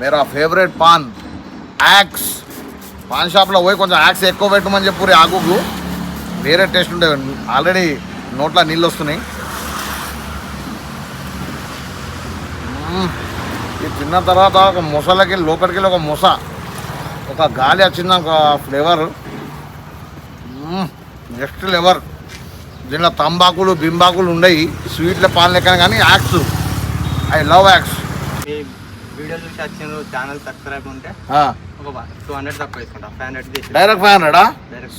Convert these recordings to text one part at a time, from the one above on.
మేరా favourite pan. Axe. Pan షాప్లో పోయి కొంచెం యాక్స్ ఎక్కువ పెట్టమని చెప్పి ఆకుకు వేరే టేస్ట్ ఉండే. ఆల్రెడీ నోట్లో నీళ్ళు వస్తున్నాయి. ఇది తిన్న తర్వాత ఒక ముసలకి లోపలికి వెళ్ళి ఒక ముస. ఒక గాలి వచ్చింది ఒక ఫ్లేవర్. Next lever. దీంట్లో తంబాకులు బింబాకులు ఉండయి. స్వీట్ల పాన్ లెక్కన కానీ యాక్స్. I love axe. చూసి వచ్చిన ఛానల్ సబ్స్క్రైబ్ ఉంటే ఒక టూ హండ్రెడ్ తక్కువ తీసుకుంటా ఫైవ్ హండ్రెడ్ డైరెక్ట్ ఫైవ్ హండ్రెడా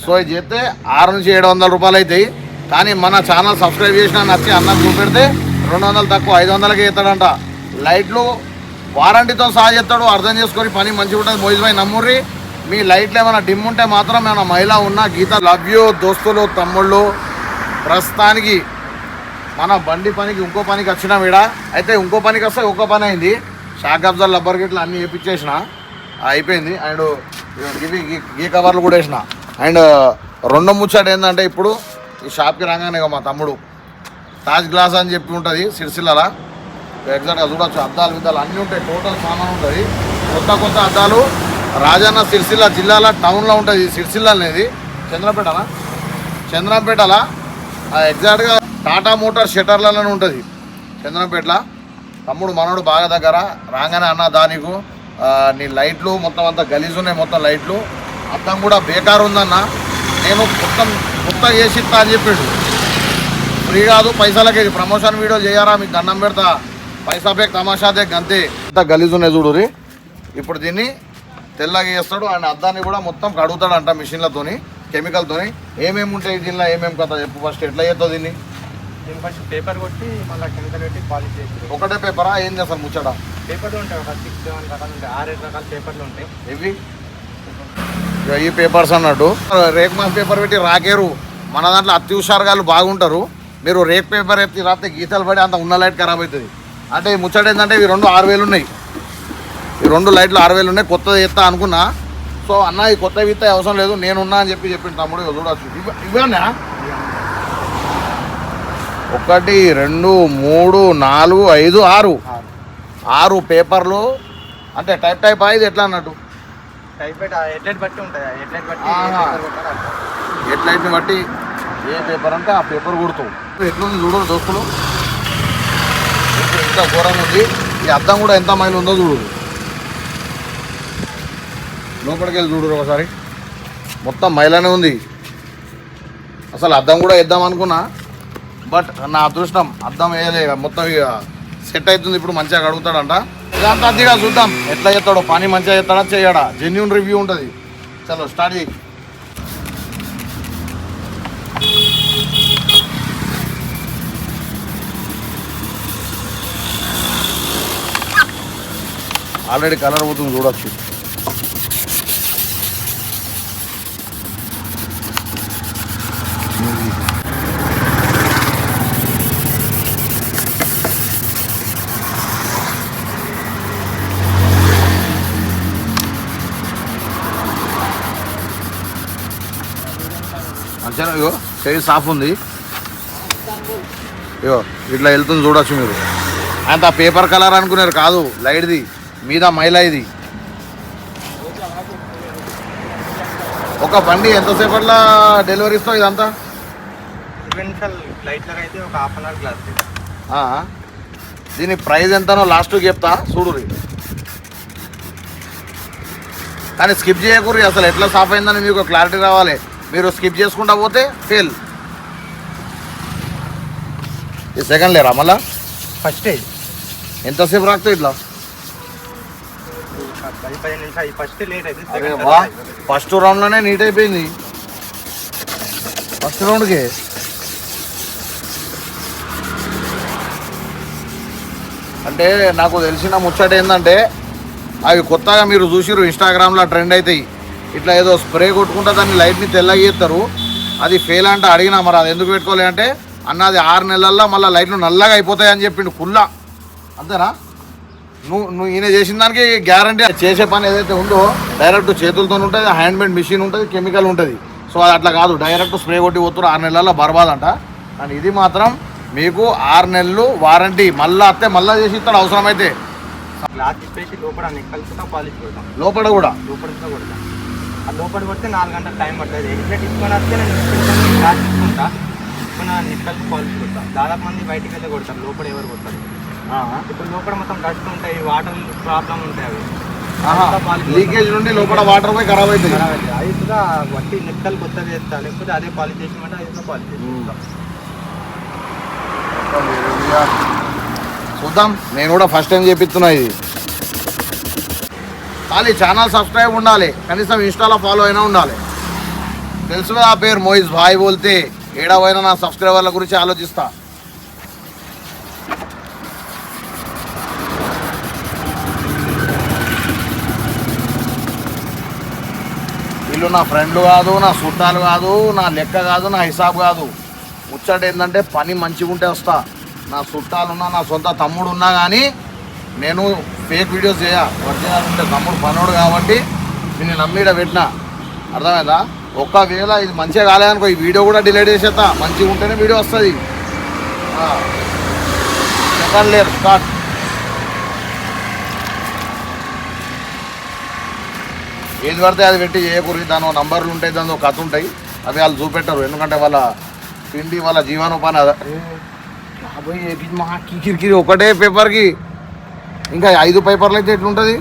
సో ఇది చేస్తే ఆరు నుంచి ఏడు వందల రూపాయలు అవుతాయి కానీ మన ఛానల్ సబ్స్క్రైబ్ చేసిన నచ్చి అన్నం చూపెడితే రెండు వందలు తక్కువ ఐదు వందలకి ఇస్తాడంట. లైట్లు వారంటీతో సహా చేస్తాడు అర్థం చేసుకొని పని మంచిగా ఉంటుంది. మోయిజ్ భాయ్ నమ్ముర్రి. మీ లైట్లు ఏమైనా డిమ్ ఉంటే మాత్రం ఏమైనా మహిళ ఉన్నా గీత లవ్ యూ దోస్తులు తమ్ముళ్ళు ప్రస్తుతానికి మన బండి పనికి ఇంకో పనికి వచ్చిన వీడ అయితే ఇంకో పనికి వస్తే ఇంకో పని అయింది. షాక్ అబ్జర్ లబ్బర్ గిట్లు అన్నీ వేయించేసిన అయిపోయింది. అండ్ ఇవి గీ- గీ కవర్లు కూడా వేసిన. అండ్ రెండో ముచ్చట ఏంటంటే ఇప్పుడు ఈ షాప్కి రాగానే మా తమ్ముడు తాజ్ గ్లాస్ అని చెప్పి ఉంటుంది సిరిసిల్లలా. ఎగ్జాక్ట్గా చూడొచ్చు అద్దాలు విద్దాలు అన్నీ ఉంటాయి టోటల్ సామాన్ ఉంటుంది. కొత్త కొత్త అద్దాలు రాజన్న సిరిసిల్ల జిల్లాల టౌన్లో ఉంటుంది సిరిసిల్ల అనేది. చంద్రపేటనా? చంద్రంపేటల? ఎగ్జాక్ట్గా టాటా మోటార్ షటర్లలోనే ఉంటుంది చంద్రంపేటల. తమ్ముడు మనోడు బాగా దగ్గర. రాగానే అన్న దానికు. నీ లైట్లు మొత్తం అంతా గలీజ్ ఉన్నాయి మొత్తం లైట్లు. అర్థం కూడా బేకార్ ఉందన్న. నేను మొత్తం కొత్త చేసిస్తా అని చెప్పిండు. ఫ్రీ కాదు పైసలకి. ప్రమోషన్ వీడియో చేయరా? మీకు దండం పెడతా. పైసా పేక్ తమాషాదే గంతే. అంత గలీజ్ ఉన్నాయి చూడురి ఇప్పుడు దీన్ని తెల్లగా చేస్తాడు. ఆయన అద్దాన్ని కూడా మొత్తం కడుగుతాడంట మిషన్లతోని కెమికల్తోని. ఏమేమి ఉంటాయి దీనిలో? ఏమేమి కథ చెప్పు ఫస్ట్. ఎట్లా చేస్తావు దీన్ని? దీని ఫస్ట్ పేపర్ కొట్టి మళ్ళీ కెమికల్ పెట్టి పాలిష్ చేసి ఒకటే పేపరా ఏంది అసలు ముచ్చట? పేపర్లు ఉంటాయి ఒక సిక్స్ సెవెన్ రకాలు ఉంటాయి. ఆరేడు రకాల పేపర్లు ఉంటాయి. ఇవి ఈ పేపర్స్ అన్నట్టు. రేక్ మాస్ పేపర్ పెట్టి రాకేరు. మన దాంట్లో అతి హుషారుగాలు బాగుంటారు. మీరు రేక్ పేపర్ ఎత్తి రాస్తే గీతలు పడి అంత ఉన్న లైట్ ఖరాబ్ అవుతుంది. అంటే ఈ ముచ్చట ఏంటంటే ఇవి రెండు ఆరు వేలు ఉన్నాయి. ఈ రెండు లైట్లు ఆరు వేలు ఉన్నాయి. కొత్తది ఎత్తా అనుకున్నా. సో అన్న ఈ కొత్తవి ఇస్తే అవసరం లేదు. నేనున్నా అని చెప్పి చెప్పిండు తమ్ముడు ఇగో చూడొచ్చు ఇవి- ఒకటి రెండు మూడు నాలుగు ఐదు ఆరు. ఆరు. పేపర్లు. అంటే టైప్ టైప్ ఇది ఎట్లా అన్నట్టు? బట్టి ఏ. పేపర్. ఎట్లయితే బట్టి ఏ పేపర్ అంటే ఆ పేపర్ కుడుతావు ఎట్లుంది చూడు దోస్తులు? ఎంత ఘోరంగా ఉంది. ఈ అద్దం కూడా ఎంత మైలు ఉందో చూడు. లోపలికి వెళ్ళి చూడు ఒకసారి. మొత్తం మైలానే ఉంది. అసలు అద్దం కూడా వేద్దాం అనుకున్నా. బట్ నా అదృష్టం అర్థం వేయలే ఇక. మొత్తం ఇక సెట్ అవుతుంది ఇప్పుడు మంచిగా కడుగుతాడంట. ఇదంతా అదిగా చూద్దాం. ఎట్లా చేస్తాడో పని మంచిగా చేస్తాడా చేయడా? జెన్యున్ రివ్యూ ఉంటుంది. చలో స్టార్ట్ చేయి. ఆల్రెడీ కలర్ పోతుంది చూడొచ్చు. మంచిగా ఇగో చేయి సాఫ్ ఉంది. ఇగో ఇట్లా వెళ్తుంది చూడొచ్చు మీరు. అంత పేపర్ కలర్ అనుకున్నారు కాదు లైట్ది. మీద మైలా ఇది ఒక బండి ఎంతసేపట్లా డెలివరీ ఇస్తావు ఇదంతా? దీని ప్రైస్ ఎంతనో లాస్ట్ చెప్తా చూడురి కానీ స్కిప్ చేయకూరి అసలు ఎట్లా సాఫ్ అయిందని మీకు క్లారిటీ రావాలి. మీరు స్కిప్ చేసుకుంటా పోతే ఫెయిల్ ఈ సెకండ్ లేరా మళ్ళా? ఫస్ట్ ఎంతసేపు రాస్తావు ఇట్లా. ఫస్ట్ రౌండ్లోనే నీట్ అయిపోయింది. ఫస్ట్ రౌండ్కి అంటే నాకు తెలిసిన ముచ్చట ఏంటంటే అవి కొత్తగా మీరు చూసిరు ఇన్స్టాగ్రామ్లో ట్రెండ్ అవుతాయి ఇట్లా ఏదో స్ప్రే కొట్టుకుంటే దాన్ని లైట్ని తెల్లగా చేస్తారు. అది ఫెయిల్ అంటే అడిగినా మరి అది ఎందుకు పెట్టుకోలే అంటే అన్నది ఆరు నెలల్లో మళ్ళీ లైట్లు నల్లగా అయిపోతాయి అని చెప్పిండు కుల్లా అంతేనా? నువ్వు నువ్వు ఈయన చేసిన దానికి గ్యారంటీ చేసే పని ఏదైతే ఉందో డైరెక్ట్ చేతులతో ఉంటుంది హ్యాండ్ మేడ్ మిషన్ ఉంటుంది కెమికల్ ఉంటుంది. సో అది అట్లా కాదు డైరెక్ట్ స్ప్రే కొట్టి పోతున్నారు ఆరు నెలల్లో బర్బాదంట. అండ్ ఇది మాత్రం మీకు ఆరు నెలలు వారంటీ మళ్ళీ అత్తే మళ్ళీ చేసి ఇస్తాడు అవసరమైతే. లోపల కొడతాం. లోపల కూడా? లోపల కొడితే నాలుగు గంటల టైం పడుతుంది. ఎట్లా తీసుకొని వస్తే నేను తీసుకుంటాను గ్లాస్ తీసుకుంటా. తీసుకున్న నెక్కలు పాలిష్ కొడతాం దాదాపు మంది బయటికి వెళ్ళి కొడతారు. లోపల ఎవరు కొడతారు? ఇప్పుడు లోపల మొత్తం డస్ట్ ఉంటాయి. వాటర్ ప్రాబ్లం ఉంటాయి అవి. లీకేజ్ నుండి లోపల వాటర్ పోయి ఖరాబ్ అవుతుంది. ఖరాబ్ అవుతుంది. అది కూడా వట్టి నెక్కలు కొత్తగా వేస్తా లేకపోతే అదే పాలిష్ చేసిమంటే అది కూడా పాలిష్ చేసుకుంటాం చూద్దాం. నేను కూడా ఫస్ట్ టైం చేపిస్తున్నా ఇది. ఖాళీ ఛానల్ సబ్స్క్రైబ్ ఉండాలి. కనీసం ఇన్స్టాలో ఫాలో అయినా ఉండాలి. తెలుసు ఆ పేరు? మోయిజ్ భాయ్ బోల్తే. ఏడవైనా నా సబ్స్క్రైబర్ల గురించి ఆలోచిస్తా. వీళ్ళు నా ఫ్రెండ్లు కాదు నా చుట్టాలు కాదు నా లెక్క కాదు నా హిసాబ్ కాదు. ముచ్చట ఏంటంటే పని మంచిగా ఉంటే వస్తా. నా చుట్టాలున్నా నా సొంత తమ్ముడు ఉన్నా కానీ నేను ఫేక్ వీడియోస్ చేయ ఒరిజినల్ ఉంటే తమ్ముడు పనోడు కాబట్టి నేను నమ్మిడ పెట్టిన. అర్థమైందా? ఒక్కవేళ ఇది మంచిగా కాలేదనుకో ఈ వీడియో కూడా డిలీట్ చేసేస్తా మంచిగా ఉంటేనే వీడియో వస్తుంది. చెప్పండి లేరు స్టార్ట్. ఏది పడితే అది పెట్టి చేయకూడదు దాని నంబర్లు ఉంటాయి దాని కథ ఉంటాయి. అవి వాళ్ళు చూపెట్టరు. ఎందుకంటే వాళ్ళ తిండి వాళ్ళ జీవనోపాధి అదే. కిరికిరి ఒకటే పేపర్కి ఇంకా ఐదు పేపర్లు అయితే ఎట్లుంటుంది?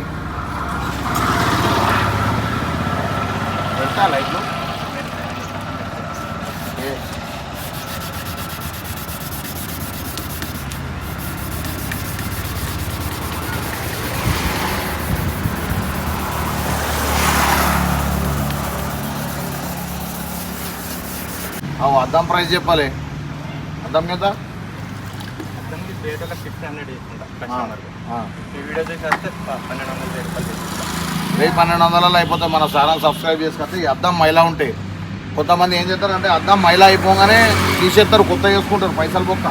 అద్దం ప్రైస్ చెప్పాలి. అద్దం మీద దానికి రేట్ల ఫిఫ్టీ హండ్రెడ్ తీసుకుంటా ఆ, కస్టమర్కి. ఈ వీడియో చూసి వస్తే ప- పన్నెండు వందల వెయ్యి రూపాయలు తీసుకుంటా. వెయ్యి పన్నెండు వందలలో అయిపోతే మన ఛానల్ సబ్స్క్రైబ్ చేసుకొస్తే ఈ అద్దం మైలా ఉంటాయి కొంతమంది ఏం చేస్తారంటే అద్దం మైలా అయిపోగానే తీసేస్తారు కొత్త చేసుకుంటారు పైసలు బొక్క.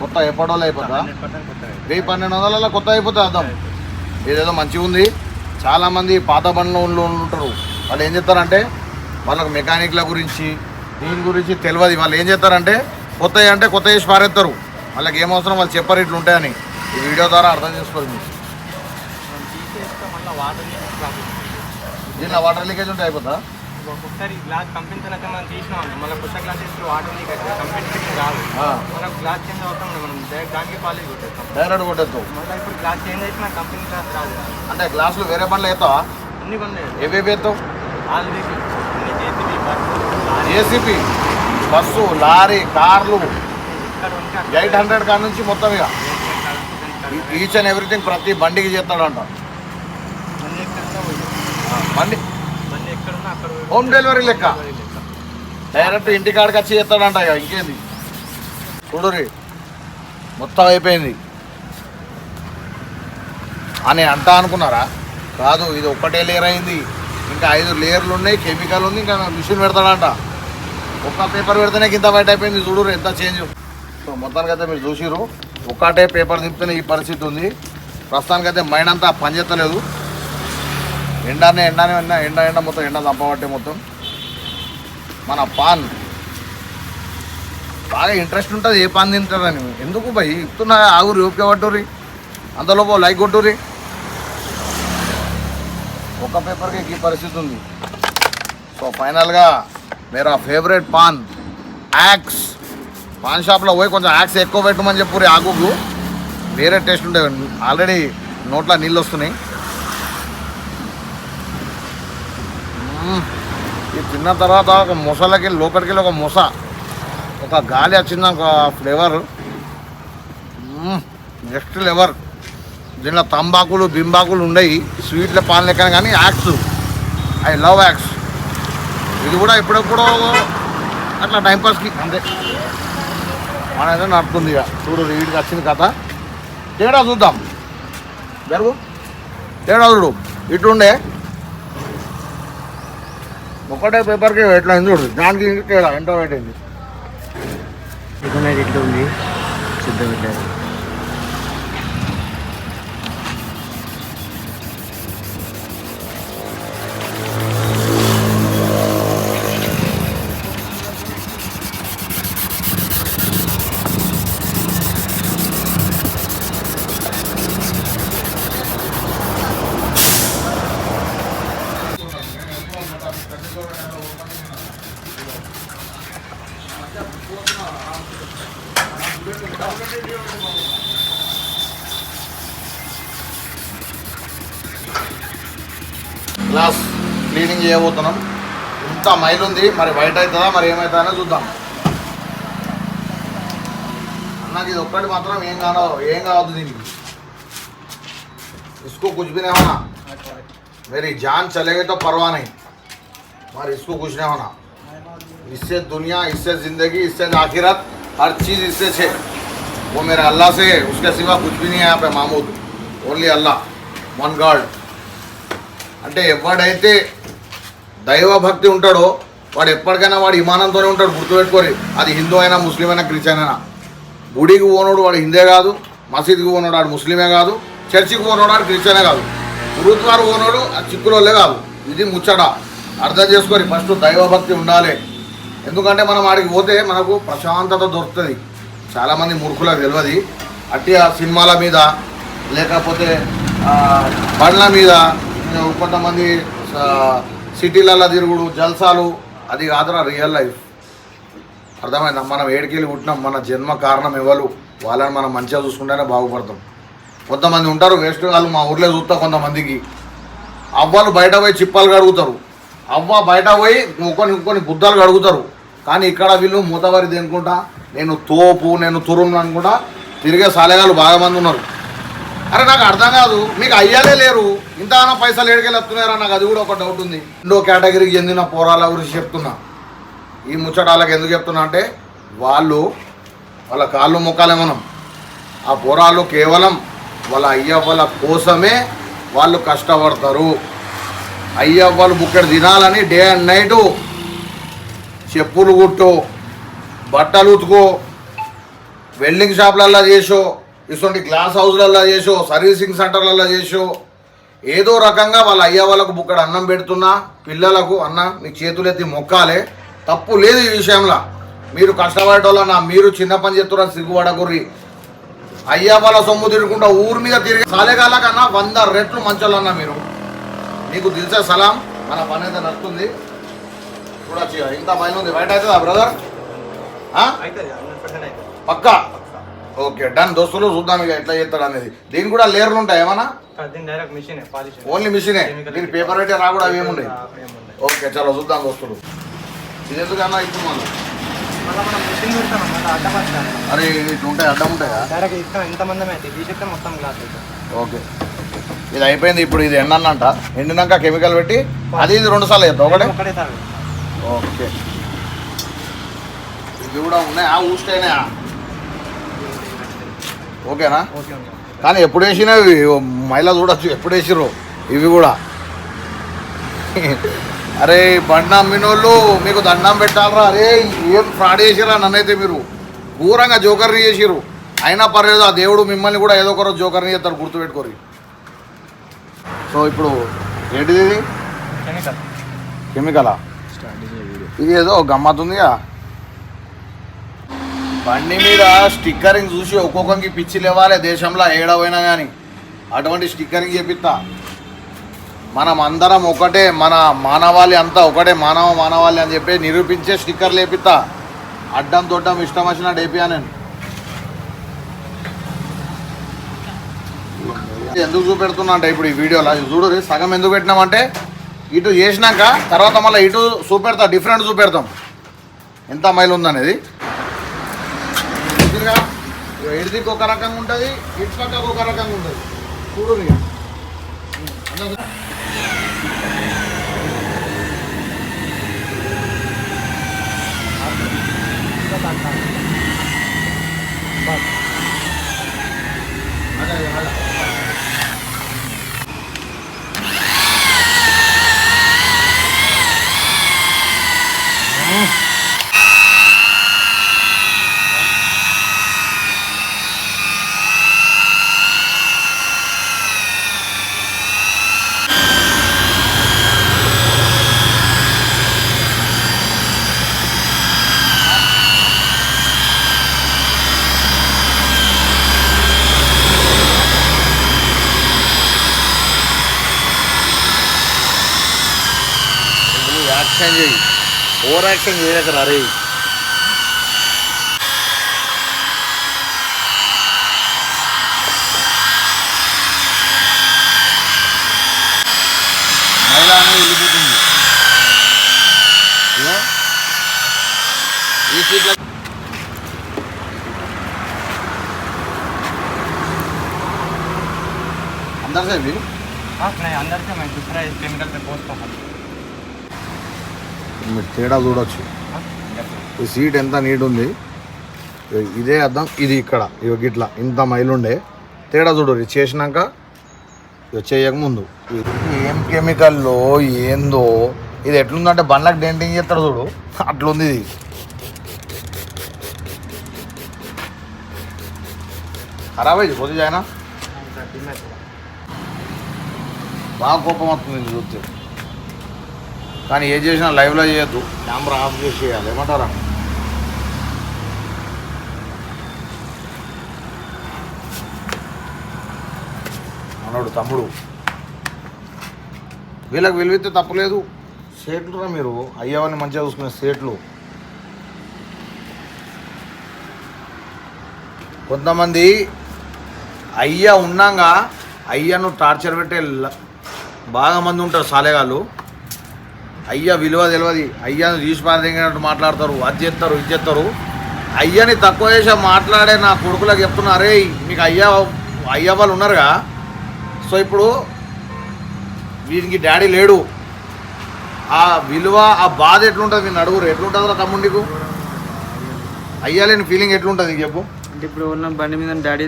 కొత్త ఎప్పటిలో అయిపోతా అయిపోతుంది వెయ్యి పన్నెండు వందలలో కొత్త అయిపోతుంది అద్దం. ఇదేదో మంచిగా ఉంది. చాలామంది పాత బండ్లో ఉంటారు. వాళ్ళు ఏం చేస్తారంటే వాళ్ళకి మెకానిక్ల గురించి దీని గురించి తెలియదు. వాళ్ళు ఏం చేస్తారంటే కొత్తవి అంటే కొత్త చేసి పారేస్తారు వాళ్ళకి ఏం అవసరం వాళ్ళు చెప్పరు ఇట్లా ఉంటాయని. ఈ వీడియో ద్వారా అర్థం చేసుకోవాలి మీరు దీనిలో వాటర్ లీకేజ్ ఉంటే అయిపోతా? ఒక్కొక్కసారి గ్లాస్ అయితే మనం తీసినాం మళ్ళీ కొత్త గ్లాస్ వేస్తే వాటర్ లీక్ అవుతుంది కంపెనీ మనం గ్లాస్ చేంజ్ అవుతాం మనం. డైరెక్ట్ దానికి పాలిష్ కొట్టేస్తాం. డైరెక్ట్ కొట్టేస్తావు. మళ్ళీ ఇప్పుడు గ్లాస్ చేంజ్ కంపెనీ గ్లాస్ రాదు అంటే గ్లాసులు వేరే అన్ని కొన్నాయి ఏవేవి అన్ని జేసీబీ. బస్సు లారీ కార్లు. ఎయిట్ హండ్రెడ్ కాడ నుంచి మొత్తం ఇక. ఈచ్ అండ్ ఎవ్రీథింగ్ ప్రతి బండికి చేస్తాడంట బండి? హోమ్ డెలివరీ లెక్క. డైరెక్ట్ ఇంటికాడికి వచ్చి చేస్తాడంట ఇక ఇంకేంది? చూడురి మొత్తం అయిపోయింది. అని అంట అనుకున్నారా? కాదు ఇది ఒక్కటే లేయర్ అయింది. ఇంకా ఐదు లేయర్లు ఉన్నాయి కెమికల్ ఉంది ఇంకా మిషన్ పెడతాడంట. ఒక్క పేపర్ పెడితేనే కింద బయట అయిపోయింది చూడరు ఎంత చేంజ్ సో మొత్తానికి అయితే మీరు చూసిరు ఒక్కటే పేపర్ తిప్పితేనే ఈ పరిస్థితి ఉంది. ప్రస్తుతానికి అయితే మైండ్ అంతా పనిచేస్తలేదు ఎండానే ఎండానే ఎండ ఎండ ఎండ మొత్తం ఎండ చంపబట్టే మొత్తం. మన పాన్. బాగా ఇంట్రెస్ట్ ఉంటుంది ఏ పాన్ తింటారని. ఎందుకు భయ్? ఇస్తున్నా ఆగురు ఓపిక పట్టుర్రి. అంతలోపు లైక్ కొట్టుర్రి. ఒక పేపర్కి ఈ పరిస్థితి ఉంది. సో ఫైనల్గా మేరా ఫేవరెట్ పాన్. యాక్స్. పాన్ షాప్లో పోయి కొంచెం యాక్స్ ఎక్కువ పెట్టమని చెప్పుర్రి ఆగుకు వేరే టేస్ట్ ఉండే. ఆల్రెడీ నోట్లో నీళ్ళు వస్తున్నాయి. ఇది తిన్న తర్వాత ఒక మొసలకి లోపలికి వెళ్ళి ఒక మొస. ఒక గాలి వచ్చింది ఒక ఫ్లేవర్. Next lever. దీనిలో తంబాకులు బింబాకులు ఉన్నాయి స్వీట్ల పాన్ లెక్కన కానీ యాక్స్. I love axe. ఇది కూడా ఎప్పుడెప్పుడో అట్లా టైంపాస్కి అంతే. మన ఏదో నడుతుంది ఇక. చూడు వీడికి వచ్చింది కథ. తేడా చూద్దాం. జరుగు. తేడా చూడు. ఇటుండే ఒకటే పేపర్కి ఎట్లా అయింది చూడు. దానికి తేడా ఎంటో పెట్టింది ఇట్లా ఉంది సిద్ధం పెట్టారు గ్లాస్ క్లీనింగ్ చేయబోతున్నాం ఇంత మైల్ ఉంది మరి వైట్ అవుతుందా మరి ఏమవుతుందో చూద్దాం నాకు ఇది ఒక్కటి మాత్రం ఏం కానో ఏం కావద్దు దీనికి इसको कुछ भी नहीं होना मेरी जान चलेगी तो परवाह नहीं मगर इसको कुछ नहीं होना इससे दुनिया इससे जिंदगी इससे आखिरत हर चीज़ इससे छे वो मेरे अल्लाह से उसके सिवा कुछ भी नहीं है यहाँ पे Mahmood only Allah one god అంటే ఎవడైతే దైవభక్తి ఉంటాడో వాడు ఎప్పటికైనా వాడు విమానంతోనే ఉంటాడు గుర్తుపెట్టుకోరు. అది హిందూ అయినా ముస్లిం అయినా క్రిస్టియన్ అయినా. గుడికి పోనోడు వాడు హిందే కాదు మసీద్కి పోనోడు వాడు ముస్లిమే కాదు చర్చికి పోనోడు వాడు క్రిస్టియనే కాదు. గురుద్వార పోనోడు ఆ చిక్కులోళ్ళే కాదు. ఇది ముచ్చట. అర్థం చేసుకొని ఫస్ట్ దైవభక్తి ఉండాలి. ఎందుకంటే మనం ఆడికి పోతే మనకు ప్రశాంతత దొరుకుతుంది. చాలామంది మూర్ఖులకు తెలియదు అట్టి ఆ సినిమాల మీద లేకపోతే బండ్ల మీద కొంతమంది సిటీలలో తిరుగుడు జల్సాలు అది కాదురా రియల్ లైఫ్ అర్థమైందా? మనం ఏడికెళ్ళి పుట్టినాం మన జన్మ కారణం ఎవరు? వాళ్ళని మనం మంచిగా చూసుకుంటేనే బాగుపడతాం. కొంతమంది ఉంటారు వేస్ట్ వాళ్ళు మా ఊర్లో చూస్తా కొంతమందికి. అవ్వలు బయట పోయి చిప్పలు కడుగుతారు. అవ్వ బయట పోయి కొన్ని కొన్ని బుద్ధాలు కడుగుతారు. కానీ ఇక్కడ వీళ్ళు మూతవారి దేనుకుంటా? నేను తోపు నేను తురుము అనుకుంటా. తిరిగే సాలేగాలు బాగా మంది ఉన్నారు. అరే నాకు అర్థం కాదు. మీకు అయ్యాలే లేరు. ఇంతగానో పైసలు ఏడికెళ్ళి వస్తున్నారా నాకు అది కూడా ఒక డౌట్ ఉంది. రెండో కేటగిరీకి చెందిన పోరాల గురించి చెప్తున్నా. ఈ ముచ్చట వాళ్ళకి ఎందుకు చెప్తున్నా అంటే వాళ్ళు వాళ్ళ కాళ్ళు మొక్కాలే మనం. ఆ పోరాలు కేవలం వాళ్ళ అయ్యవ్వల కోసమే వాళ్ళు కష్టపడతారు. అయ్యవ్వలు బుక్కడి తినాలని డే అండ్ నైటు చెప్పులు కుట్టు బట్టలు ఉతుకో వెల్డింగ్ షాప్లల్లో చేసో ఇటువంటి గ్లాస్ హౌస్లల్లో చేసో సర్వీసింగ్ సెంటర్లలో చేసో ఏదో రకంగా వాళ్ళ అయ్య వాళ్ళకు బుక్కడు అన్నం పెడుతున్నా పిల్లలకు అన్న మీ చేతులు ఎత్తి మొక్కాలే. తప్పు లేదు ఈ విషయంలో. మీరు కష్టపడేటోళ్ళన్నా మీరు చిన్న పని చేస్తున్నా సిగ్గుపడకుర్రి. అయ్యా వాళ్ళ సొమ్ము తిరుగుకుంటా ఊరి మీద తిరిగి సాలేగాల కన్నా వంద రెట్లు మంచోళ్ళన్నా మీరు. నీకు దిల్సే సలాం మన పని అయితే నడుస్తుంది. చూడొచ్చు. ఇంత పైన ఉంది బయట అవుతుందా బ్రదర్? పక్కా? Okay done. దోస్తులు చూద్దాం ఇక ఎట్లా చేస్తాడు అనేది. దీని కూడా లేయర్లు ఉంటాయి ఏమన్నా? డైరెక్ట్ మిషన్ ఓన్లీ మిషనే దీని పేపర్ అయితే రా కూడా ఏముండదు ఓకే చలో చూద్దాం దోస్తులు. ఇది ఎందుకన్నా ఇప్పుడు మనం? అరే ఇట్లా ఉంటాయి? అడ్డం ఉంటాయా? ఓకే. ఇది అయిపోయింది. ఇప్పుడు ఇది ఎండన్నంట ఎండినాక కెమికల్ పెట్టి అది ఇది రెండు సార్లు చేద్దాం ఒకటే? ఓకే. ఇవి కూడా ఉన్నాయి? ఊస్టైనా ఓకేనా? ఓకే ఓకే కానీ ఎప్పుడు వేసినవి మహిళ చూడొచ్చు ఎప్పుడు వేసిర్రు ఇవి కూడా. అరే బండి అమ్మినోళ్ళు మీకు దండం పెట్టాలరా? అరే ఏం ఫ్రాడ్ చేసిరా నన్నైతే మీరు? ఘోరంగా జోకర్ని చేసిర్రు. అయినా పర్లేదు ఆ దేవుడు మిమ్మల్ని కూడా ఏదో ఒక రోజు జోకర్ని చేస్తారు గుర్తుపెట్టుకోరి. సో ఇప్పుడు ఏంటిది కెమికల్. కెమికలా? ఇది ఏదో గమ్మత్తుందిగా? బండి మీద స్టిక్కరింగ్ చూసి ఒక్కొక్కరికి పిచ్చి లేవాలి దేశంలో ఏడవైనా కానీ అటువంటి స్టిక్కరింగ్ చేపిస్తా మనం అందరం ఒకటే మన మానవాళి అంతా ఒకటే మానవ మానవాళి అని చెప్పి నిరూపించే స్టిక్కర్ లేపిస్తా అడ్డం తొడ్డం ఇష్టం వచ్చినట్టు వేపియా నేను. ఎందుకు చూపెడుతున్నా అంటే ఇప్పుడు ఈ వీడియోలో చూడు సగం ఎందుకు పెట్టినామంటే ఇటు చేసినాక తర్వాత మళ్ళీ ఇటు చూపెడతా డిఫరెంట్ చూపెడతాం. ఎంత మైలు ఉందనేది చూసిరుగా? ఎడిదికి ఒక రకంగా ఉంటుంది ఇటు పక్కకు ఒక రకంగా ఉంటుంది చూడు అదే, అదే. యాక్షన్ చేయి ఓవర్ యాక్షన్ చేయలేక అరే ఈ మీరు తేడా చూడొచ్చు. ఈ సీట్ ఎంత నీట్ ఉంది? ఇదే అర్థం. ఇది ఇక్కడ ఇవి గిట్లా. ఇంత మైలుండే తేడా చూడరు ఇది చేసినాక ఇది చేయకముందు ఇది ఏం కెమికల్లో ఏందో ఇది ఎట్లుందంటే బండ్లకు డెంటింగ్ చేస్తాడు చూడు. అట్లుంది ఇది. ఖరాబ్ అయింది. పోతే జాయినా? బాగా కోపం వస్తుంది చూస్తే. కానీ ఏం చేసినా లైవ్లో చేయొద్దు. కెమెరా ఆఫ్ చేసి చేయాలి. ఏమంటారా? అన్నాడు తమ్ముడు. వీళ్ళకి విలువితే తప్పలేదు. సేట్లు రా మీరు. అయ్యవని మంచిగా చూసుకునే సేట్లు. కొంతమంది అయ్య ఉన్నాగా అయ్యను టార్చర్ పెట్టే బాగా మంది ఉంటారు సాలేగాళ్ళు. అయ్యా విలువ తెలియదు అయ్యను తీసిపారదించినట్టు మాట్లాడతారు అది చేస్తారు ఇది చేస్తారు. అయ్యని తక్కువ చేసి మాట్లాడే నా కొడుకులకు చెప్తున్నా అరే మీకు అయ్య అయ్య వాళ్ళు ఉన్నారుగా. సో ఇప్పుడు వీరికి డాడీ లేడు. ఆ విలువ ఆ బాధ ఎట్లుంటుంది నేను అడుగురు? ఎట్లుంటుందో తమ్ముడు నీకు? అయ్యా లేని ఫీలింగ్ ఎట్లుంటుంది నీకు చెప్పు. అంటే ఇప్పుడు ఉన్న బండి మీద డాడీ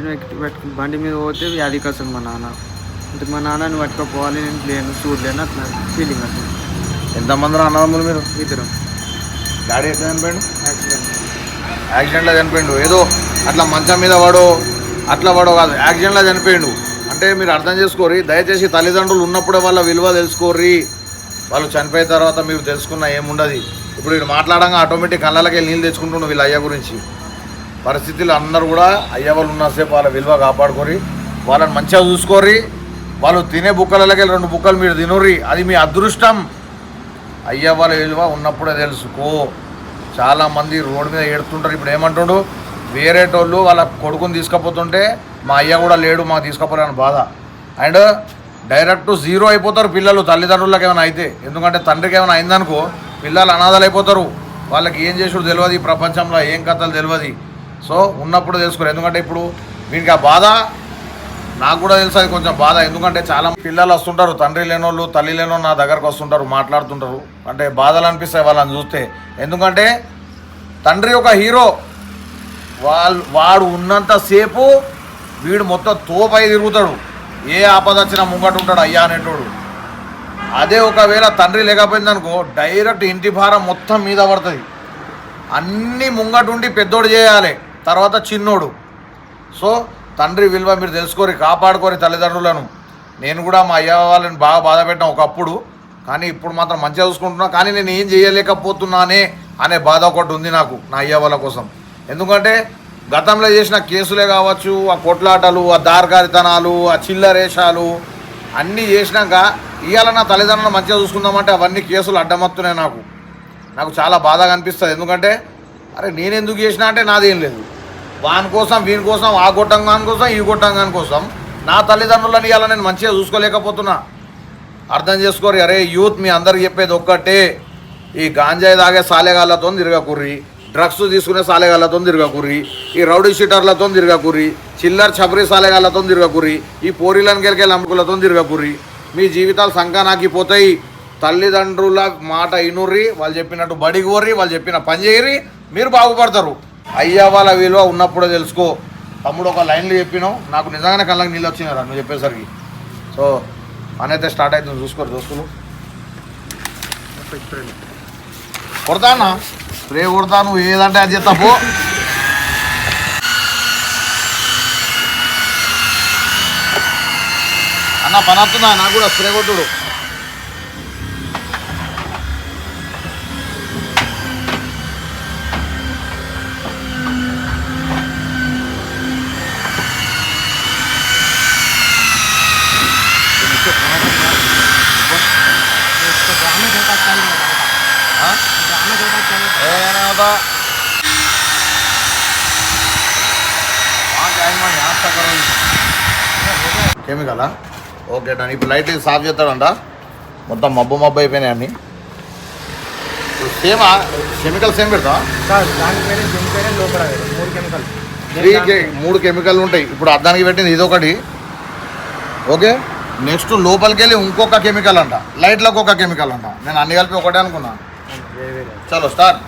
బండి మీద పోతే అది కోసం మా నాన్న. అంటే మా నాన్నని పట్టుకోపోవాలి నేను లేను చూడలేను అట్లా ఫీలింగ్ అట్లా. ఎంతమంది అన్నదమ్ములు మీరు? ఇద్దరం. డాడీ ఎట్లా చనిపోయాడు? యాక్సిడెంట్ యాక్సిడెంట్లో చనిపోయిండు. ఏదో అట్లా మంచం మీద వాడో అట్లా వాడో కాదు యాక్సిడెంట్లో చనిపోయిండు. అంటే మీరు అర్థం చేసుకోరి దయచేసి తల్లిదండ్రులు ఉన్నప్పుడే వాళ్ళ విలువ తెలుసుకోర్రి. వాళ్ళు చనిపోయిన తర్వాత మీరు తెలుసుకున్న ఏముండదు. ఇప్పుడు వీడు మాట్లాడంగా ఆటోమేటిక్ కళ్ళకి వెళ్ళి నీళ్ళు తెచ్చుకుంటుండు వీళ్ళ అయ్య గురించి. పరిస్థితులు అందరూ కూడా అయ్య వాళ్ళు ఉన్నసేపు వాళ్ళ విలువ కాపాడుకోరి వాళ్ళని మంచిగా చూసుకోర్రి. వాళ్ళు తినే బుక్కలకి రెండు బుక్కలు మీరు తినర్రి. అది మీ అదృష్టం. అయ్య వాళ్ళ విలువ ఉన్నప్పుడే తెలుసుకో. చాలామంది రోడ్డు మీద ఏడుతుంటారు. ఇప్పుడు ఏమంటుండు? వేరేటోళ్ళు వాళ్ళ కొడుకుని తీసుకుపోతుంటే మా అయ్య కూడా లేడు మాకు తీసుకపోలేని బాధ. అండ్ డైరెక్ట్ జీరో అయిపోతారు పిల్లలు తల్లిదండ్రులకు ఏమైనా అయితే. ఎందుకంటే తండ్రికి ఏమైనా అయిందనుకో పిల్లలు అనాథలు అయిపోతారు. వాళ్ళకి ఏం చేసుడు తెలియదు ఈ ప్రపంచంలో ఏం కథలు తెలియదు. సో ఉన్నప్పుడు తెలుసుకోరు. ఎందుకంటే ఇప్పుడు వీనికి ఆ బాధ నాకు కూడా తెలుసు అది కొంచెం బాధ. ఎందుకంటే చాలా పిల్లలు వస్తుంటారు తండ్రి లేనోళ్ళు తల్లి లేనోళ్ళు నా దగ్గరకు వస్తుంటారు మాట్లాడుతుంటారు. అంటే బాధలు అనిపిస్తాయి వాళ్ళని చూస్తే. ఎందుకంటే తండ్రి ఒక హీరో. వాళ్ళు వాడు ఉన్నంతసేపు వీడు మొత్తం తోపై తిరుగుతాడు. ఏ ఆపద వచ్చినా ముంగట ఉంటాడు అయ్యా అనేటోడు. అదే ఒకవేళ తండ్రి లేకపోయిందనుకో డైరెక్ట్ ఇంటి భారం మొత్తం మీద పడుతుంది. అన్నీ ముంగటుండి పెద్దోడు చేయాలి తర్వాత చిన్నోడు. సో తండ్రి విలువ మీరు తెలుసుకోరి కాపాడుకోరి తల్లిదండ్రులను. నేను కూడా మా అయ్య వాళ్ళని బాగా బాధ పెట్టాను ఒకప్పుడు. కానీ ఇప్పుడు మాత్రం మంచిగా చూసుకుంటున్నా కానీ నేను ఏం చేయలేకపోతున్నానే అనే బాధ ఒకటి ఉంది నాకు నా అయ్య వాళ్ళ కోసం. ఎందుకంటే గతంలో చేసిన కేసులే కావచ్చు ఆ కొట్లాటలు ఆ దార్గారితనాలు ఆ చిల్లరేషాలు అన్నీ చేసినాక ఇవాళ నా తల్లిదండ్రులను మంచిగా చూసుకుందామంటే అవన్నీ కేసులు అడ్డమత్తున్నాయి నాకు. నాకు చాలా బాధగా అనిపిస్తుంది. ఎందుకంటే అరే నేను ఎందుకు చేసినా అంటే నాదేం లేదు. వాని కోసం వీని కోసం ఆ గొట్టంగాని కోసం ఈ గొట్టంగాని కోసం నా తల్లిదండ్రులను ఇవాళ నేను మంచిగా చూసుకోలేకపోతున్నా. అర్థం చేసుకోరు. అరే యూత్ మీ అందరికి చెప్పేది ఒక్కటే. ఈ గాంజాయి తాగే సాలెగాళ్ళతో తిరగకుర్రి డ్రగ్స్ తీసుకునే సాలెగాళ్ళతో తిరగకుర్రి ఈ రౌడీ షీటర్లతో తిరగకుర్రి చిల్లర్ చబరి సాలెగాళ్ళతో తిరగకుర్రి ఈ పోరీలను గెలికే అమ్ముకులతో తిరగకుర్రి మీ జీవితాలు సంకానాకిపోతాయి. తల్లిదండ్రుల మాట ఇనుర్రి వాళ్ళు చెప్పినట్టు బడికి పోర్రి వాళ్ళు చెప్పిన పని చేయరి మీరు బాగుపడతారు. అయ్యా వాళ్ళ విలువ ఉన్నప్పుడే తెలుసుకో. తమ్ముడు ఒక లైన్లు చెప్పినావు నాకు నిజంగానే కళ్ళకి నీళ్ళు వచ్చినారా నువ్వు చెప్పేసరికి. సో పని అయితే స్టార్ట్ అవుతుంది చూసుకోరు దోస్తులు. కొడతానా స్ప్రే కొడతా నువ్వు ఏదంటే అది చేస్తా పో. అన్న పని వస్తుందా నాకు కూడా స్ప్రే కొట్టుడు. होगा కెమికల్ ఓకే అండి ఇప్పుడు లైట్ సాఫ్ చేస్తాడంట. మొత్తం మబ్బు మబ్బు అయిపోయినాయి అన్ని. సేమా కెమికల్ సేమ్ పెడతా మూడు కెమికల్ ఉంటాయి. ఇప్పుడు అర్థానికి పెట్టింది ఇదొకటి. ఓకే? నెక్స్ట్ లోపలికి వెళ్ళి ఇంకొక కెమికల్ అంట. లైట్లకు ఒక కెమికల్ అంట. నేను అన్ని కలిపి ఒకటే అనుకున్నాను చలో స్టార్ట్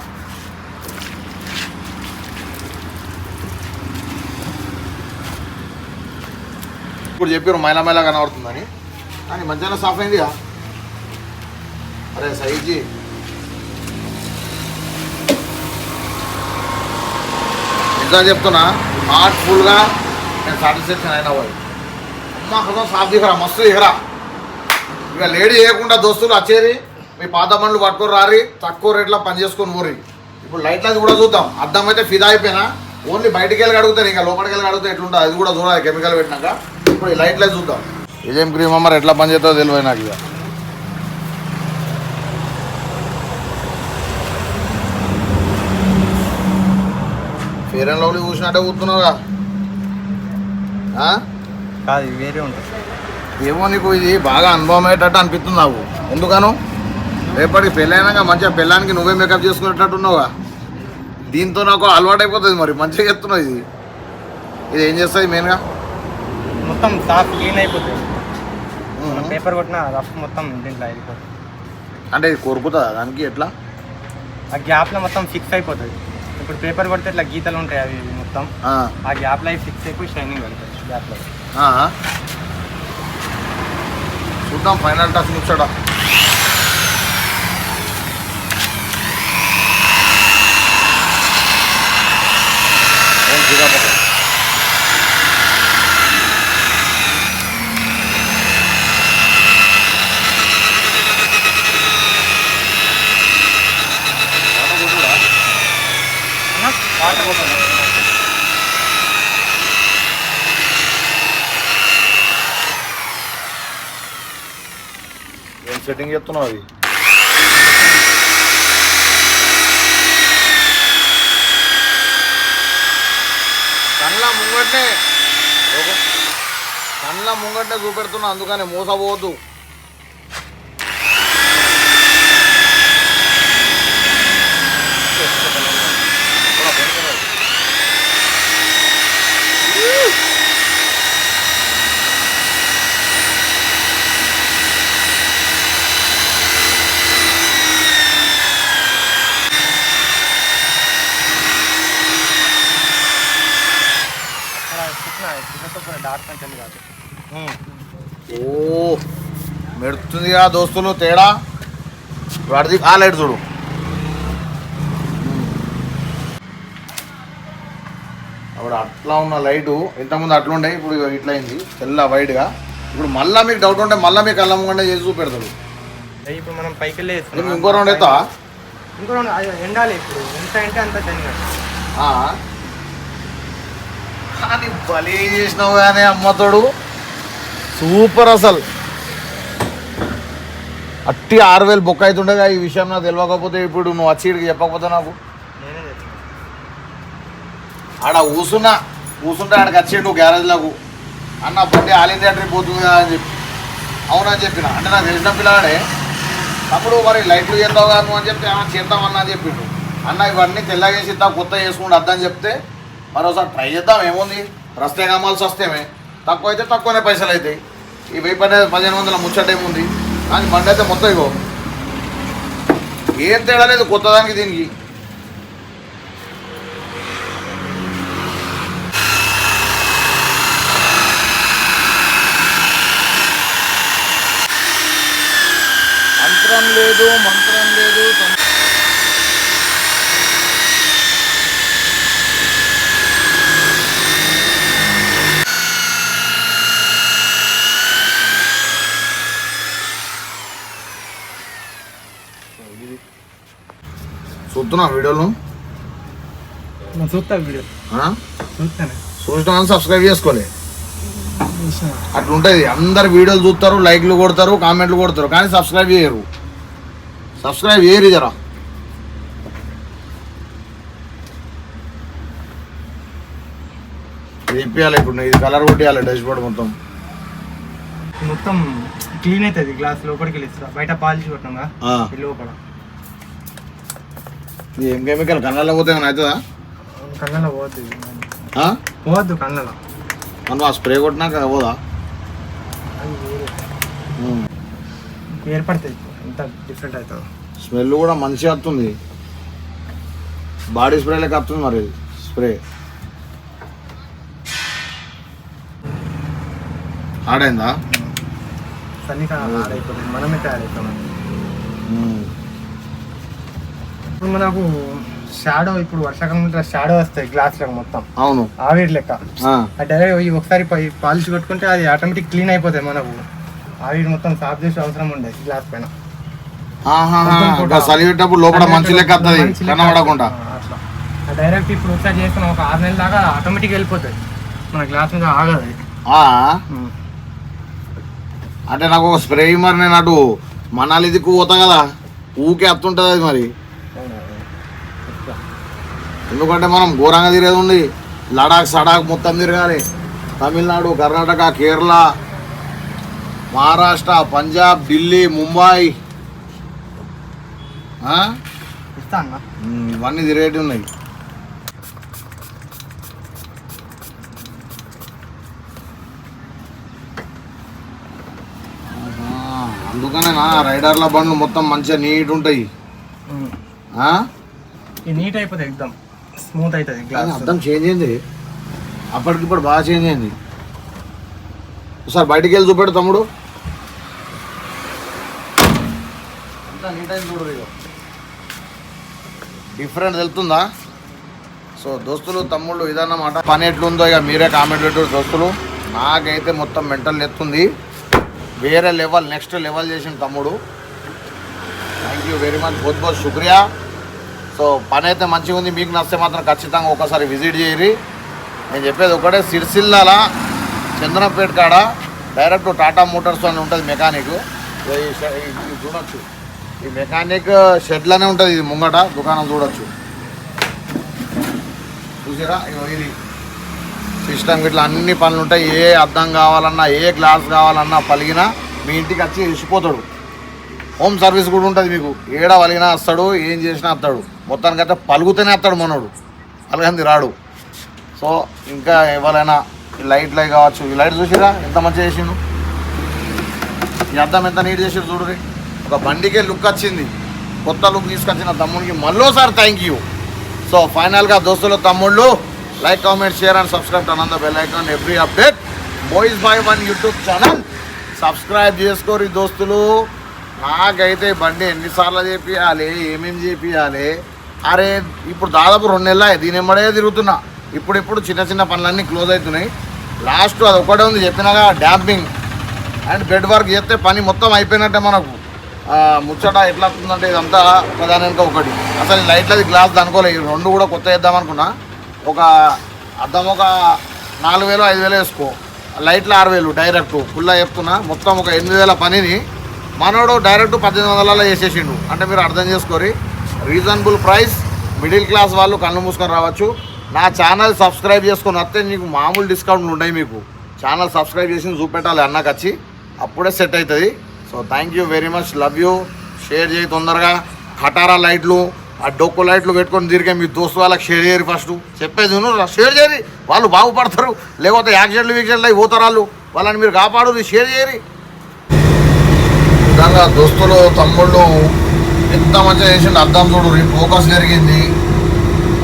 ఇప్పుడు చెప్పారు మైలా మైలా కనబడుతుందని. కానీ మధ్యాహ్నం సాఫ్ అయింది అరే సైజీ. నిజం చెప్తున్నా హార్ట్ఫుల్గా నేను సాటిస్ఫాక్షన్ అయినా పోయి. అమ్మ కదా సాఫ్ దిగరా మస్తు దిగరా ఇక లేడీ చేయకుండా దోస్తులు వచ్చేది మీ పాత బండ్లు పట్టుకొని రారి తక్కువ రేట్లో పని చేసుకొని పోరి. ఇప్పుడు లైట్ కూడా చూద్దాం. అద్దం అయితే ఫిదా అయిపోయినా. ఓన్లీ బయటికి వెళ్ళి అడుగుతారు ఇంకా లోపలికి వెళ్ళి అడిగితే ఎట్లుంటుంది? అది కూడా చూడాలి కెమికల్ పెట్టినాక. ఇప్పుడు ఈ లైట్ లైట్ చూద్దాం. ఇదేం క్రీమ్ అమ్మారు ఎట్లా పని చేస్తుందో తెలియదు నాకు ఇక. ఫేర్ అండ్ లవ్లీ చూసినట్టే కూర్చున్నావుగా ఆ? కాదు వేరే ఉంటుంది. ఏమో నీకు ఇది బాగా అనుభవం అయ్యేటట్టు అనిపిస్తుంది నాకు. ఎందుకను? రేపటికి పెళ్ళైనాక మంచిగా పెళ్ళానికి నువ్వే మేకప్ చేసుకునేటట్టు ఉన్నావుగా. దీంతో నాకు అలవాటు అయిపోతుంది మరి మంచిగా చెప్తున్నావు ఇది. ఇది ఏం చేస్తుంది మెయిన్గా మొత్తం సాఫ్ క్లీన్ అయిపోతుంది. మనం పేపర్ కొట్టిన రఫ్ మొత్తం దీంట్లో అయిపోతుంది. అంటే ఇది కొరుకుతుందా దానికి ఎట్లా? ఆ గ్యాప్లో మొత్తం ఫిక్స్ అయిపోతుంది. ఇప్పుడు పేపర్ కొడితే ఇట్లా గీతలు ఉంటాయి అవి ఇవి మొత్తం. ఆ, గ్యాప్లో అవి ఫిక్స్ అయిపోయి షైనింగ్ పడుతుంది గ్యాప్లో. చూద్దాం ఫైనల్ టచ్ ముచ్చట. ఏం కొట్టుడా? వాటర్ కొట్టాలి ఏం సెట్టింగ్ చెప్తున్నావు అది కళ్ళ ముంగట్నే ఓకే. కళ్ళ ముంగట్నే చూపెడుతున్నా అందుకని మోసపోవద్దు అక్కడ చిన్న చిన్నతో డార్క్ కొంచెం కాదు ఓ మెడుతుందిగా దోస్తులు తేడా? వాడిది ఆ లైట్ చూడు. అప్పుడు అట్లా ఉన్న లైటు ఇంతకుముందు అట్లా ఉండే ఇప్పుడు ఇట్లా అయింది తెల్ల వైట్గా. ఇప్పుడు మళ్ళీ మీకు డౌట్ ఉంటే మళ్ళీ మీకు అల్లం కొండ చేసి చూపెడతాడు. ఇప్పుడు మనం పైకి వెళ్ళి ఏమి ఇంకో రౌండ్ అవుతావా ఇంకో రౌండ్ ఎండాలి ఇప్పుడు. ఎంత అంటే అంత కానీ భలే చేసినావు కానీ అమ్మతోడు సూపర్ అసలు. అట్టి ఆరు వేలు బొక్క అవుతుండగా ఈ విషయం నాకు తెలియకపోతే ఇప్పుడు నువ్వు వచ్చి ఇక్కడికి చెప్పకపోతే నాకు. ఆడ కూసున్నా కూసుంటే ఆడికి వచ్చేటు గ్యారేజ్లకు. అన్న బండి ఆల్ ఇండియా ట్రిప్ పోతుంది కదా అని చెప్పి. అవునని చెప్పిన? అంటే నాకు తెలిసిన పిల్లాడే తమ్ముడు మరి లైట్లు చేద్దావు కాదు అని చెప్తే "ఆ, చేద్దామన్నా అని చెప్పిండు. అన్న ఇవన్నీ తెల్లగేసి ఇద్దాం కొత్త వేసుకుంటూ వద్దని చెప్తే మరి ఒకసారి ట్రై చేద్దాం ఏముంది? రస్తే కామాల్సి వస్తేమే తక్కువ అయితే తక్కువనే పైసలు అవుతాయి ఈ వెయ్యి పది పదిహేను వందల ముచ్చట ఏముంది కానీ బండి అయితే మొత్తం ఇగో. ఏం తేడా లేదు కొత్త దానికి దీనికి. మంత్రం లేదు మంత్రం లేదు చూస్తున్నా వీడియోలు? చూస్తా వీడియో? చూస్తాను. చూసిన సబ్స్క్రైబ్ చేసుకోలే. అట్లుంటుంది. అందరు వీడియోలు చూస్తారు లైక్లు కొడతారు కామెంట్లు కొడతారు కానీ సబ్స్క్రైబ్ చేయరు. సబ్స్క్రైబ్ చేయరు జరా. ఇది ఇప్పియాలి ఇప్పుడు ఇది కలర్ కొట్టేయాలి డాష్ బోర్డ్ మొత్తం. మొత్తం క్లీన్ అవుతుంది గ్లాస్ లోపలికి వెళ్ళి బయట పాలిష్ కొట్టినాగా లోపల. ఏం కెమికల్ కళ్ళలో పోతే ఏమైనా అవుతుందా? కళ్ళలో. ఆ? పోవద్దు కళ్ళలో మనం ఆ స్ప్రే కొట్టినాక పోదా? అది వేరే. ఉమ్. ఏర్పడుతుంది ఎంత డిఫరెంట్ అవుతుందో స్మెల్ కూడా మంచిగా వస్తుంది. బాడీ స్ప్రే లెక్క వస్తుంది మరి స్ప్రే. ఆడైందా సన్నిక ఆడైపోతుంది మనమే తయారవుతాం. ఉమ్. ఇప్పుడు మనకు షాడో ఇప్పుడు వర్షాకాలం షాడో వస్తాయి గ్లాస్లకు మొత్తం. అవును. ఆవిరి లెక్క. డైరెక్ట్ ఒకసారి పాలిష్ కొట్టుకుంటే అది ఆటోమేటిక్ క్లీన్ అయిపోతాయి మనకు. ఆవిరి మొత్తం సాఫ్ చేసే అవసరం ఉండదు గ్లాస్ పైన. ఆహాహా. మొత్తం కూడా. ఇంకా చలి పెట్టినప్పుడు లోపల మంచి లెక్క వస్తుంది లెక్క కనబడకుండా. డైరెక్ట్ ఇప్పుడు ఒకసారి చేస్తున్నాం ఒక ఆరు నెలల దాకా ఆటోమేటిక్ వెళ్ళిపోతుంది మన గ్లాస్ మీద ఆగదు. అంటే నాకు ఒక స్ప్రే మరి నేను అటు మనాలి దిక్కు పోతా కదా ఊకే అత్తుంటుంది అది మరి. ఎందుకంటే మనం ఘోరంగా తిరిగేది ఉంది. లడాక్ సడాక్ మొత్తం తిరగాలి. తమిళనాడు కర్ణాటక కేరళ మహారాష్ట్ర పంజాబ్ ఢిల్లీ ముంబై. ఇవన్నీ తిరిగేటి ఉన్నాయి. ఆహా, అందుకనేనా రైడర్ల బండ్లు మొత్తం మంచిగా నీట్ ఉంటాయి. నీట్ అయిపోతుంది ఎక్దమ్ స్మూత్ అవుతుంది గ్లాస్. అర్థం చేంజ్ అయింది. అప్పటికిప్పుడు బాగా చేంజ్ అయింది. ఒకసారి బయటికి వెళ్ళి చూపెడు తమ్ముడు. డిఫరెంట్ వెళ్తుందా సో దోస్తులు తమ్ముళ్ళు ఇదన్నమాట. పని ఎట్లుందో ఇక మీరే కామెంట్ పెట్టారు దోస్తులు. నాకైతే మొత్తం మెంటల్ ఎత్తుంది. వేరే లెవెల్ నెక్స్ట్ లెవెల్ చేసిన తమ్ముడు. థ్యాంక్ యూ వెరీ మచ్ బహుత్ బహుత్ శుక్రియా. సో పని అయితే మంచిగా ఉంది. మీకు నచ్చితే మాత్రం ఖచ్చితంగా ఒకసారి విజిట్ చేయరి నేను చెప్పేది ఒకటే సిరిసిల్లాల చంద్రంపేట కాడ డైరెక్ట్ టాటా మోటార్స్ అని ఉంటుంది మెకానిక్. ఈ- చూడొచ్చు. ఈ మెకానిక్ షెడ్లోనే ఉంటుంది ఇది ముంగట దుకాణం చూడొచ్చు. చూసారా? ఇగో ఇది. సిస్టమ్ ఇట్లా అన్ని పనులు ఉంటాయి ఏ అద్దం కావాలన్నా ఏ గ్లాస్ కావాలన్నా పలిగినా మీ ఇంటికి వచ్చి ఇసిపోతాడు హోమ్ సర్వీస్ కూడా ఉంటుంది మీకు. ఏడ వలిగినా వస్తాడు ఏం చేసినా వస్తాడు మొత్తానికైతే పలుగుతూనే వస్తాడు మనోడు. పలగంది రాడు. సో ఇంకా ఎవరైనా లైట్లు అవి కావచ్చు. ఈ లైట్ చూసిరా ఎంత మంచిగా చేసిండు? ఈ అద్దం ఎంత నీట్ చేసి చూడరి ఒక బండికే లుక్ వచ్చింది. కొత్త లుక్ తీసుకొచ్చిన తమ్ముడికి మళ్ళోసారి థ్యాంక్ యూ సో ఫైనల్గా దోస్తులు తమ్ముళ్ళు like comment share and subscribe and the bell icon every update boys boy one YouTube channel subscribe చేసుకోరు దోస్తులు. నాకైతే బండి ఎన్నిసార్లు చేపియాలి ఏమేమి చేపియాలి? అరే ఇప్పుడు దాదాపు రెండు నెలలు దీని ఎమ్మడే తిరుగుతున్నా. ఇప్పుడు ఇప్పుడు చిన్న చిన్న పనులన్నీ క్లోజ్ అవుతున్నాయి. లాస్ట్ అది ఒకటే ఉంది చెప్పినాగా డ్యాంపింగ్. అండ్ బెడ్ వర్క్ చేస్తే పని మొత్తం అయిపోయినట్టే మనకు. ముచ్చట ఎట్లా వస్తుందంటే ఇదంతా ఒకదాని వెనుక ఒకటి. అసలు లైట్లది గ్లాస్ అనుకోలేదు రెండు కూడా కొత్త వేద్దాం అనుకున్నా. ఒక అద్దం ఒక నాలుగు వేలు ఐదు వేలు వేసుకో. లైట్లు ఆరు వేలు డైరెక్ట్. ఫుల్లా చెప్తున్నా మొత్తం ఒక ఎనిమిది వేల పనిని మనోడు డైరెక్ట్ పద్దెనిమిది వందలలో చేసేసిండు. అంటే మీరు అర్థం చేసుకోరి రీజనబుల్ ప్రైస్ మిడిల్ క్లాస్ వాళ్ళు కళ్ళు మూసుకొని రావచ్చు. నా ఛానల్ సబ్స్క్రైబ్ చేసుకొని వస్తే నీకు మామూలు డిస్కౌంట్లు ఉన్నాయి మీకు. ఛానల్ సబ్స్క్రైబ్ చేసి చూపెట్టాలి అన్నకు వచ్చి అప్పుడే సెట్ అవుతుంది so thank you very much love you share చేయి తొందరగా. కటారా లైట్లు ఆ డొక్కు లైట్లు పెట్టుకొని తిరిగే మీ దోస్తు వాళ్ళకి షేర్ చేయరు ఫస్ట్ చెప్పేది షేర్ చేయరు. వాళ్ళు బాగుపడతారు. లేకపోతే యాక్సిడెంట్లు విక్సిడెంట్లు అయి పోతారు వాళ్ళు. వాళ్ళని మీరు కాపాడు షేర్ చేయరు. విధంగా దోస్తులు తమ్ముళ్ళు ఎంత మంచిగా చేసిండు అద్దం చూడు ఫోకస్ పెరిగింది.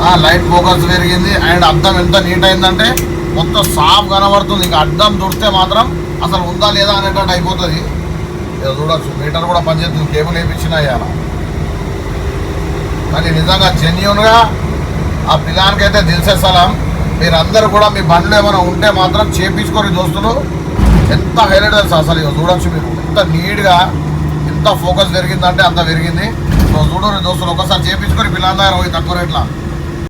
ఆ లైట్ ఫోకస్ పెరిగింది. అండ్ అద్దం ఎంత నీట్ అయిందంటే మొత్తం సాఫ్ కనబడుతుంది. ఇంకా అద్దం చూస్తే మాత్రం అసలు ఉందా లేదా అనేటట్టు అయిపోతుంది. ఇక చూడొచ్చు. మీటర్ కూడా పనిచేస్తుంది కేబుల్ వేయించిన ఇవాళ కానీ నిజంగా జెన్యున్గా ఆ పిల్లానికైతే దిల్సే సలాం. మీరందరూ కూడా మీ బండ్లు ఏమైనా ఉంటే మాత్రం చేపించుకొని దోస్తులు. ఎంత హైలైట్ తెలుసు అసలు ఇక చూడొచ్చు మీరు. ఎంత నీట్గా ఎంత ఫోకస్ పెరిగిందంటే అంత పెరిగింది. సో చూడరు దోస్తులు ఒకసారి చేపించుకొని పిల్లల దగ్గర పోయి తక్కువ రేట్లో.